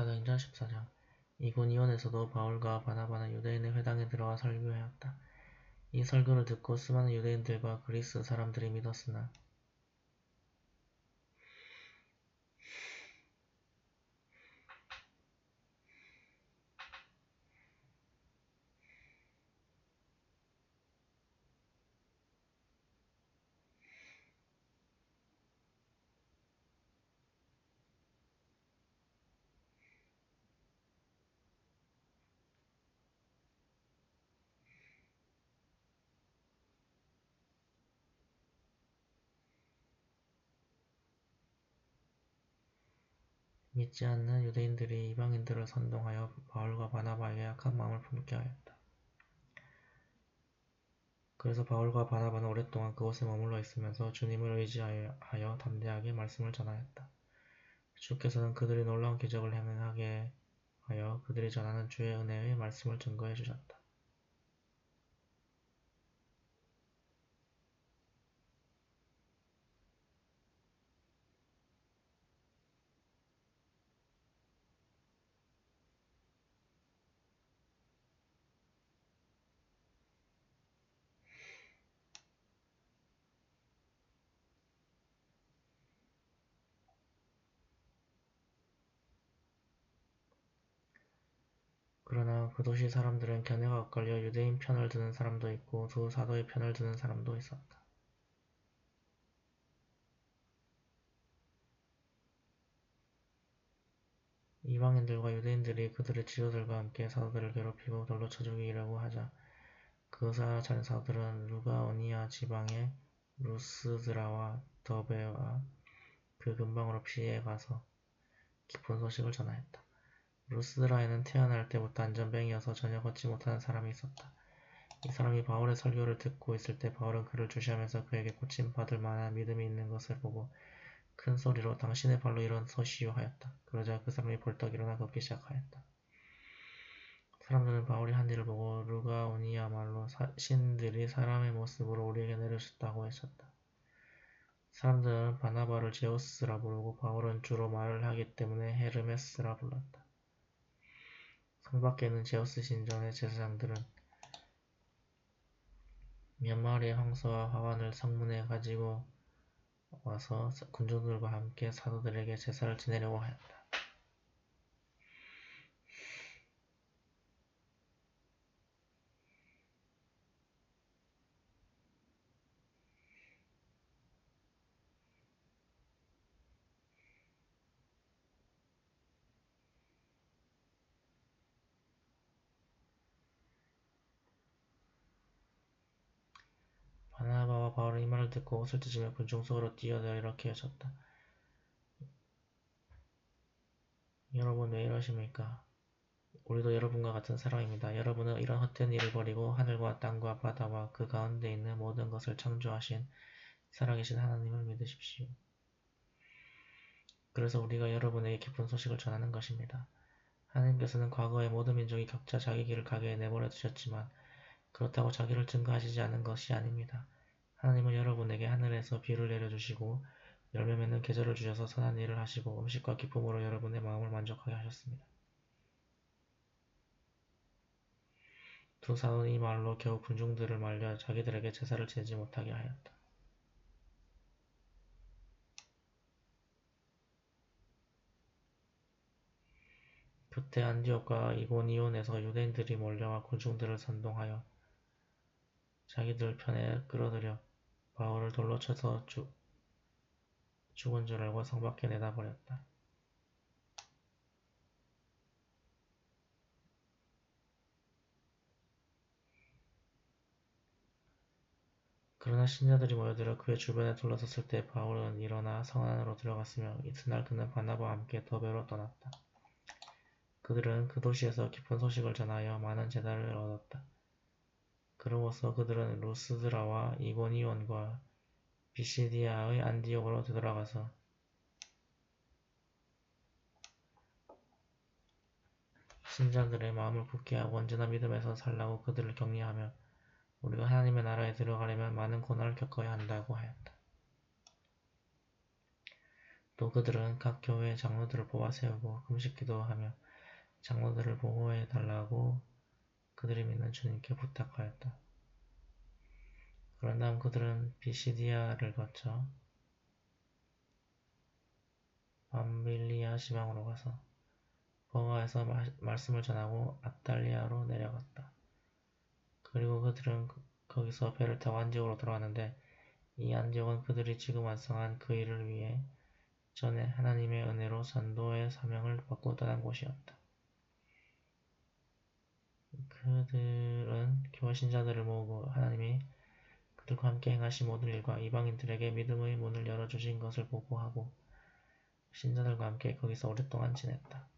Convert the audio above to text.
사도행전 14장 이고니온에서도 바울과 바나바는 유대인의 회당에 들어와 설교하였다. 이 설교를 듣고 수많은 유대인들과 그리스 사람들이 믿었으나 믿지 않는 유대인들이 이방인들을 선동하여 바울과 바나바에게 악한 마음을 품게 하였다. 그래서 바울과 바나바는 오랫동안 그곳에 머물러 있으면서 주님을 의지하여 담대하게 말씀을 전하였다. 주께서는 그들이 놀라운 기적을 행하게 하여 그들이 전하는 주의 은혜의 말씀을 증거해 주셨다. 그러나 그 도시 사람들은 견해가 엇갈려 유대인 편을 드는 사람도 있고 두 사도의 편을 드는 사람도 있었다. 이방인들과 유대인들이 그들의 지도들과 함께 사도들을 괴롭히고 돌로 쳐 죽이려고 하자 그것을 알아차린 사도들은 루가오니아 지방의 루스드라와 더베와 그 근방으로 피해 가서 깊은 소식을 전하였다. 루스드라에는 태어날 때부터 안전뱅이여서 전혀 걷지 못하는 사람이 있었다. 이 사람이 바울의 설교를 듣고 있을 때 바울은 그를 주시하면서 그에게 고침받을 만한 믿음이 있는 것을 보고 큰 소리로 당신의 발로 일어서시오 하였다. 그러자 그 사람이 벌떡 일어나 걷기 시작하였다. 사람들은 바울이 한 일을 보고 루가오니야말로 신들이 사람의 모습으로 우리에게 내려졌다고 했었다. 사람들은 바나바를 제우스라 부르고 바울은 주로 말을 하기 때문에 헤르메스라 불렀다. 성 밖에는 제우스 신전의 제사장들은 몇 마리의 황소와 화관을 성문에 가지고 와서 군중들과 함께 사도들에게 제사를 지내려고 하였다. 바울은 이 말을 듣고 옷을 찢으며 군중 속으로 뛰어들어 이렇게 외쳤다. 여러분 왜 이러십니까? 우리도 여러분과 같은 사람입니다. 여러분은 이런 헛된 일을 버리고 하늘과 땅과 바다와 그 가운데 있는 모든 것을 창조하신 살아계신 하나님을 믿으십시오. 그래서 우리가 여러분에게 기쁜 소식을 전하는 것입니다. 하나님께서는 과거의 모든 민족이 각자 자기 길을 가게 내버려 두셨지만 그렇다고 자기를 증거하시지 않은 것이 아닙니다. 하나님은 여러분에게 하늘에서 비를 내려주시고 열매 맺는 계절을 주셔서 선한 일을 하시고 음식과 기쁨으로 여러분의 마음을 만족하게 하셨습니다. 두 사도는 이 말로 겨우 군중들을 말려 자기들에게 제사를 지내지 못하게 하였다. 그때 안디옥과 이고니온에서 유대인들이 몰려와 군중들을 선동하여 자기들 편에 끌어들여 바울을 돌로 쳐서 죽, 죽은 줄 알고 성 밖에 내다 버렸다. 그러나 신자들이 모여들어 그의 주변에 둘러섰을 때 바울은 일어나 성 안으로 들어갔으며 이튿날 그는 바나바와 함께 더베로 떠났다. 그들은 그 도시에서 깊은 소식을 전하여 많은 제단을 얻었다. 그러고서 그들은 루스드라와 이고니온과 비시디아의 안디옥으로 되돌아가서 신자들의 마음을 굳게 하고 언제나 믿음에서 살라고 그들을 격려하며 우리가 하나님의 나라에 들어가려면 많은 고난을 겪어야 한다고 하였다. 또 그들은 각 교회의 장로들을 뽑아 세우고 금식 기도 하며 장로들을 보호해 달라고 그들이 믿는 주님께 부탁하였다. 그런 다음 그들은 비시디아를 거쳐 밤빌리아 지방으로 가서 버가에서 말씀을 전하고 아달리아로 내려갔다. 그리고 그들은 거기서 배를 타고 안디옥으로 돌아갔는데 이 안디옥은 그들이 지금 완성한 그 일을 위해 전에 하나님의 은혜로 전도의 사명을 받고 떠난 곳이었다. 그들은 교회 신자들을 모으고 하나님이 그들과 함께 행하신 모든 일과 이방인들에게 믿음의 문을 열어주신 것을 보고하고 신자들과 함께 거기서 오랫동안 지냈다.